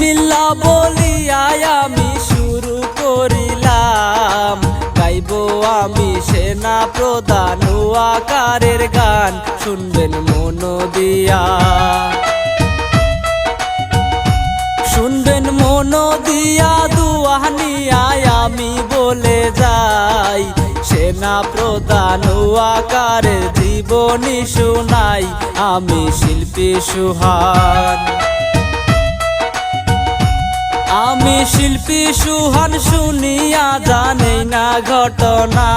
বিসমিল্লা বলিয়ায় আমি শুরু করিলাম। গাইব আমি সেনা প্রধান আকারের গান। শুনবেন মন দিয়া। শুনবেন মন দিয়া দুয়ানিয়ায় আমি বলে যাই। সেনা প্রধান ও আকারে জীবনী শোনাই। আমি শিল্পী সুহান। আমি শিল্পী সুহান শুনিয়া জানি না ঘটনা।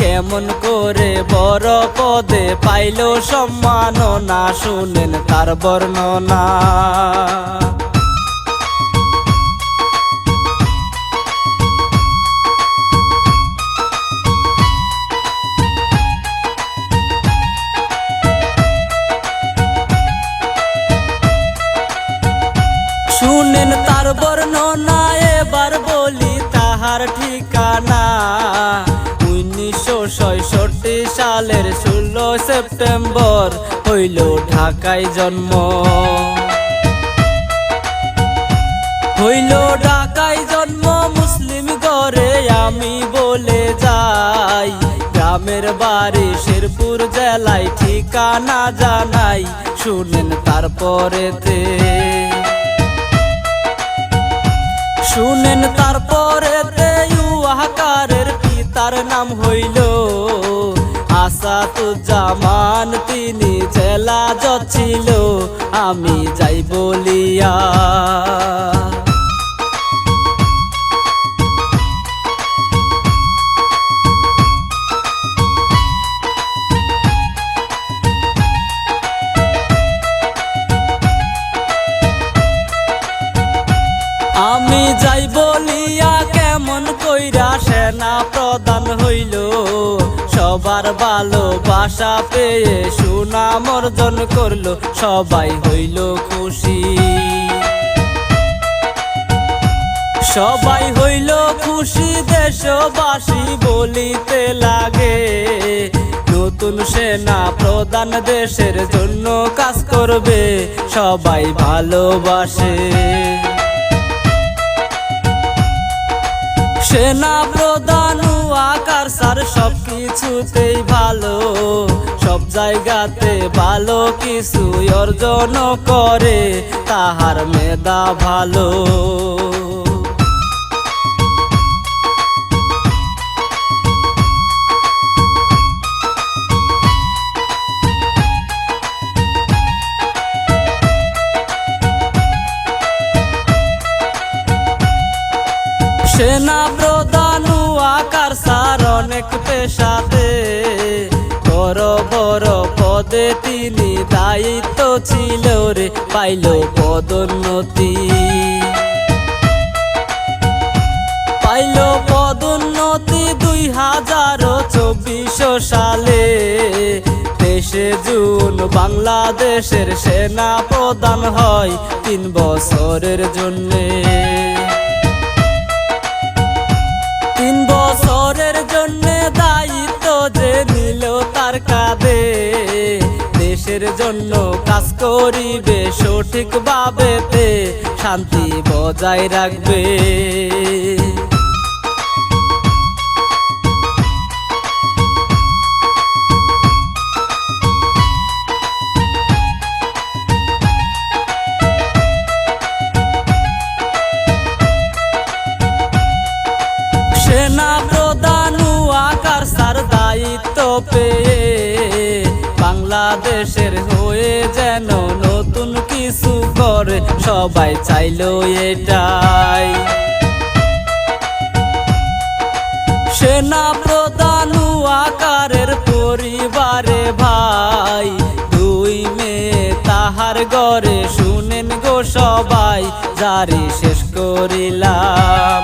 কেমন করে বড় পদে পাইল সম্মাননা, শুনেন তার বর্ণনা। বর্ণনা এবার বলি তাহার ঠিকানা উনিশশো ছয়ষট্টি সালের ষোলো সেপ্টেম্বর হইল ঢাকায় জন্ম। হইল ঢাকায় জন্ম, মুসলিম ঘরে আমি বলে যাই। গ্রামের বাড়ি শেরপুর জেলায় ঠিকানা জানাই, শুনেন তারপরেতে। শুনেন তারপরে আকারের পিতার নাম হইল আসাতুজ্জামান তিনি জেলা যাচ্ছিল আমি যাই বলিয়া। আমি যাই বলিয়া কেমন কইরা সেনা প্রদান হইল। সবার ভালোবাসা পেয়ে সুনাম অর্জন করল, সবাই হইল খুশি। সবাই হইল খুশি, দেশবাসী বলিতে লাগে। নতুন সেনা প্রধান দেশের জন্য কাজ করবে, সবাই ভালোবাসে। সেনা প্রধান আকার সার সব কিছুতেই ভালো। সব জায়গাতে ভালো কিছু অর্জন করে, তাহার মেধা ভালো। সেনা প্রধান আকার সার অনেক পেশাতে বড় বড় পদে তিনি দায়িত্ব ছিল রে, পাইল পদোন্নতি। পাইল পদোন্নতি দুই হাজার চব্বিশ সালে। দেশে জুন বাংলাদেশের সেনা প্রধান হয় তিন বছরের জন্যে। জন্য কাজ করিবে সঠিক ভাবেতে শান্তি বজায় রাখবে। সেনা প্রধান আকার সার দায়িত্ব পেয়ে বাংলাদেশের হয়ে যেন নতুন কিছু করে, সবাই চাইল এটাই। সেনা প্রধান আকারের পরিবারে ভাই, দুই মেয়ে তাহার ঘরে, শুনেন গো সবাই, জারি শেষ করিলাম।